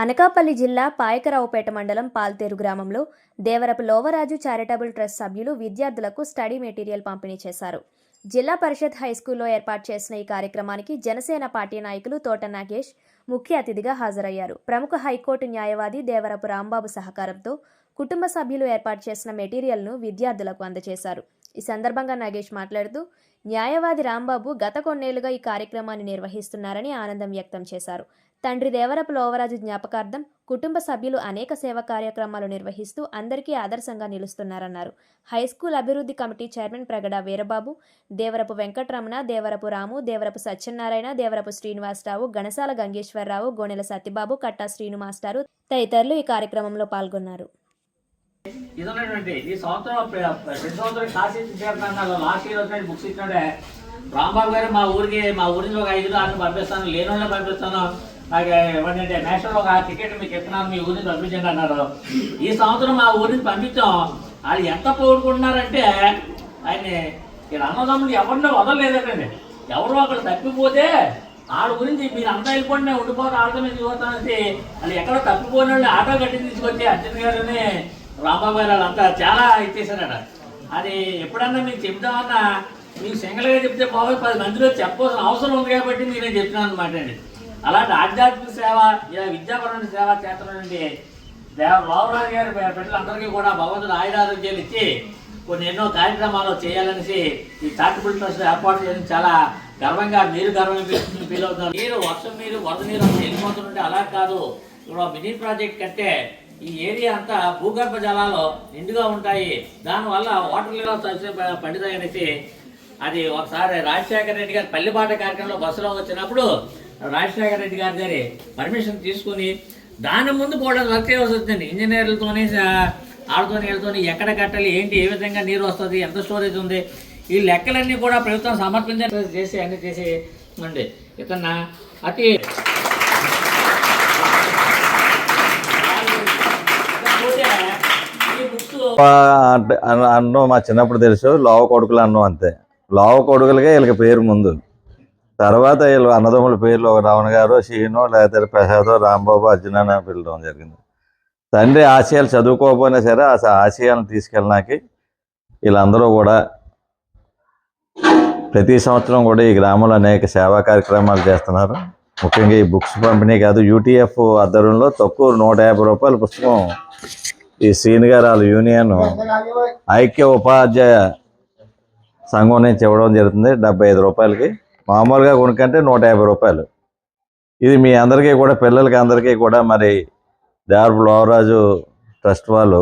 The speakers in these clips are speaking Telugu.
అనకాపల్లి జిల్లా పాయకరావుపేట మండలం పాల్తేరు గ్రామంలో దేవరపు లోవరాజు చారిటబుల్ ట్రస్ట్ సభ్యులు విద్యార్థులకు స్టడీ మెటీరియల్ పంపిణీ చేశారు. జిల్లా పరిషత్ హైస్కూల్లో ఏర్పాటు చేసిన ఈ కార్యక్రమానికి జనసేన పార్టీ నాయకులు తోట నాగేష్ ముఖ్య అతిథిగా హాజరయ్యారు. ప్రముఖ హైకోర్టు న్యాయవాది దేవరపు రాంబాబు సహకారంతో కుటుంబ సభ్యులు ఏర్పాటు చేసిన మెటీరియల్ను విద్యార్థులకు అందజేశారు. ఈ సందర్భంగా నాగేష్ మాట్లాడుతూ న్యాయవాది రాంబాబు గత కొన్నేళ్ళుగా ఈ కార్యక్రమాన్ని నిర్వహిస్తున్నారని ఆనందం వ్యక్తం చేశారు. తండ్రి దేవరపు లోవరాజు జ్ఞాపకార్థం కుటుంబ సభ్యులు అనేక సేవా కార్యక్రమాలు నిర్వహిస్తూ అందరికీ ఆదర్శంగా నిలుస్తున్నారన్నారు. హై స్కూల్ అభివృద్ధి కమిటీ చైర్మన్ ప్రగడ వీరబాబు దేవరపు వెంకటరమణ దేవరపు రాము దేవరపు సత్యనారాయణ దేవరపు శ్రీనివాసరావు గణసాల గంగేశ్వరరావు గోనెల సత్యబాబు కట్టా శ్రీను మాస్టారు తదితరులు ఈ కార్యక్రమంలో పాల్గొన్నారు. ఇది ఈ సంవత్సరం ప్రతి సంవత్సరం కాశీ విద్యార్థులు లాస్ట్ ఇయర్ వచ్చిన బుక్స్ ఇచ్చినట్టే రాంబాబు గారు మా ఊరికి మా ఊరి నుంచి ఒక ఐదు ఆరు పంపిస్తాను లేని వాళ్ళని పంపిస్తాను. నాకు ఏమంటే నేషనల్ ఒక టికెట్ మీకు ఇస్తున్నాను మీ ఊరి నుంచి పంపించండి అన్నారు. ఈ సంవత్సరం మా ఊరి నుంచి పంపించాం. వాళ్ళు ఎంత పోగొట్టుకుంటున్నారంటే ఆయన్ని ఇక్కడ అన్నదమ్ములు ఎవరినో వదలలేదండి ఎవరో ఒకరు తప్పిపోతే వాళ్ళ గురించి మీరు అంతా వెళ్ళిపోండి నేను ఉండిపోతా ఆడతా మీద చూస్తానని వాళ్ళు ఎక్కడ తప్పిపోయిన వాళ్ళని ఆటో కట్టి తీసుకొచ్చి అర్జున్ గారిని రామాబాయి వాళ్ళంతా చాలా ఇచ్చేసారట అది ఎప్పుడన్నా మీకు చెప్దామన్నా మీకు సింగల్గా చెప్తే బాబు పది మందిలో చెప్పవలసిన అవసరం ఉంది కాబట్టి నేను చెప్తున్నాను అనమాట అండి. అలాంటి ఆధ్యాత్మిక సేవ ఇలా విద్యాపరమైన సేవ చేస్తున్నటువంటి దేవ బాబురాజు గారి బిడ్డలందరికీ కూడా భగవంతుడు ఆయురారోగ్యాలు ఇచ్చి కొన్ని ఎన్నో కార్యక్రమాలు చేయాలనేసి ఈ చారిటబుల్ ట్రస్ట్ ఏర్పాటు చేయడం చాలా గర్వంగా మీరు గర్వంగా ఫీల్ ఫీల్ అవుతున్నారు వర్షం మీరు వరద నీరు వెళ్ళిపోతుంటే అలా కాదు. ఇప్పుడు మినీ ప్రాజెక్ట్ కంటే ఈ ఏరియా అంతా భూగర్భ జలాలు నిండుగా ఉంటాయి. దానివల్ల వాటర్ లెవెల్ పండుతాయనేసి అది ఒకసారి రాజశేఖర రెడ్డి గారి పల్లెపాట కార్యక్రమంలో బస్సులో వచ్చినప్పుడు రాజశేఖర రెడ్డి గారి దగ్గర పర్మిషన్ తీసుకుని దాని ముందు కూడా వర్క్ చేయవలసి వచ్చింది ఇంజనీర్లతోని ఆడుతో నీళ్ళతోని ఎక్కడ కట్టాలి ఏంటి ఏ విధంగా నీరు వస్తుంది ఎంత స్టోరేజ్ ఉంది ఈ లెక్కలన్నీ కూడా ప్రభుత్వం సమర్పించాలి చేసి అన్ని చేసి ఉంది ఇతన్న అతి ఇకపోతే ఈ బుక్స్ అంటే అన్నం మా చిన్నప్పుడు తెలుసు లావ కొడుకులు అన్నం అంతే. లావ కొడుకులకే వీళ్ళకి పేరు ముందు. తర్వాత వీళ్ళు అన్నదమ్ముల పేర్లు ఒక రావణ గారు శీను లేకపోతే ప్రసాదో రాంబాబు అర్జున అని పిలవడం జరిగింది. తండ్రి ఆశయాలు చదువుకోకపోయినా సరే ఆ ఆశయాలను తీసుకెళ్ళడానికి వీళ్ళందరూ కూడా ప్రతి సంవత్సరం కూడా ఈ గ్రామంలో అనేక సేవా కార్యక్రమాలు చేస్తున్నారు. ముఖ్యంగా ఈ బుక్స్ పంపిణీ కాదు యూటీఎఫ్ ఆధ్వర్యంలో తక్కువ నూట యాభై రూపాయల పుస్తకం ఈ సీనిగారాల గారు వాళ్ళ యూనియన్ ఐక్య ఉపాధ్యాయ సంఘం నుంచి ఇవ్వడం జరుగుతుంది డెబ్బై ఐదు రూపాయలకి. మామూలుగా కొనుక్కంటే నూట యాభై రూపాయలు. ఇది మీ అందరికీ కూడా పిల్లలకి అందరికీ కూడా మరి దేవరపు లోవరాజు ట్రస్ట్ వాళ్ళు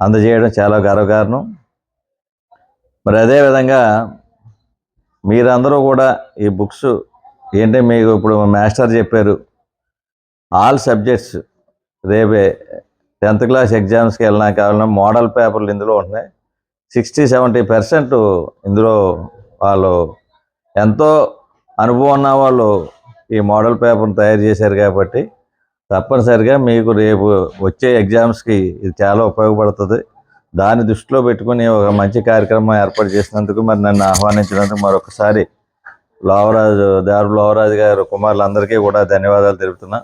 అందజేయడం చాలా గర్వకారణం. మరి అదేవిధంగా మీరందరూ కూడా ఈ బుక్స్ ఏంటి మీకు ఇప్పుడు మాస్టర్ చెప్పారు ఆల్ సబ్జెక్ట్స్ రేపే టెన్త్ క్లాస్ ఎగ్జామ్స్కి వెళ్ళినా కావాలన్నా మోడల్ పేపర్లు ఇందులో ఉంటున్నాయి. సిక్స్టీ సెవెంటీ పర్సెంట్ ఇందులో వాళ్ళు ఎంతో అనుభవం ఉన్న వాళ్ళు ఈ మోడల్ పేపర్ని తయారు చేశారు కాబట్టి తప్పనిసరిగా మీకు రేపు వచ్చే ఎగ్జామ్స్కి ఇది చాలా ఉపయోగపడుతుంది. దాన్ని దృష్టిలో పెట్టుకుని ఒక మంచి కార్యక్రమం ఏర్పాటు చేసినందుకు మరి నన్ను ఆహ్వానించినందుకు మరొకసారి లోవరాజు దారు లోవరాజు గారు కుమారులందరికీ కూడా ధన్యవాదాలు తెలుపుతున్నా.